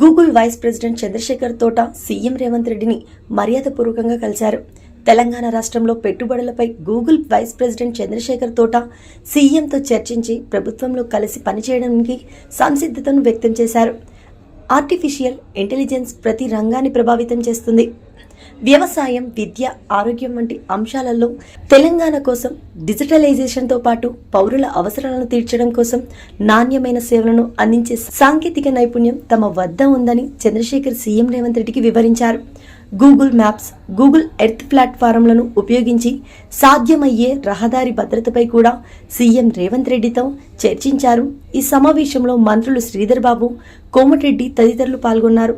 Google vice president Chandrasekhar తోట CM Revanth రెడ్డిని మర్యాదపూర్వకంగా కలిశారు. తెలంగాణ రాష్ట్రంలో పెట్టుబడులపై గూగుల్ వైస్ ప్రెసిడెంట్ చంద్రశేఖర్ తోట సీఎంతో చర్చించి ప్రభుత్వంలో కలిసి పనిచేయడానికి సంసిద్ధతను వ్యక్తం చేశారు. ఆర్టిఫిషియల్ ఇంటెలిజెన్స్ ప్రతి రంగాన్ని ప్రభావితం చేస్తుంది. వ్యవసాయం విద్య ఆరోగ్యం వంటి అంశాలలో తెలంగాణ కోసం డిజిటలైజేషన్తో పాటు పౌరుల అవసరాలను తీర్చడం కోసం నాణ్యమైన సేవలను అందించే సాంకేతిక నైపుణ్యం తమ వద్ద ఉందని చంద్రశేఖర్ సీఎం రేవంత్ రెడ్డికి వివరించారు. గూగుల్ మ్యాప్స్ గూగుల్ ఎర్త్ ప్లాట్ఫారంలను ఉపయోగించి సాధ్యమయ్యే రహదారి భద్రతపై కూడా సీఎం రేవంత్ రెడ్డితో చర్చించారు. ఈ సమావేశంలో మంత్రులు శ్రీధర్ బాబు కోమటిరెడ్డి తదితరులు పాల్గొన్నారు.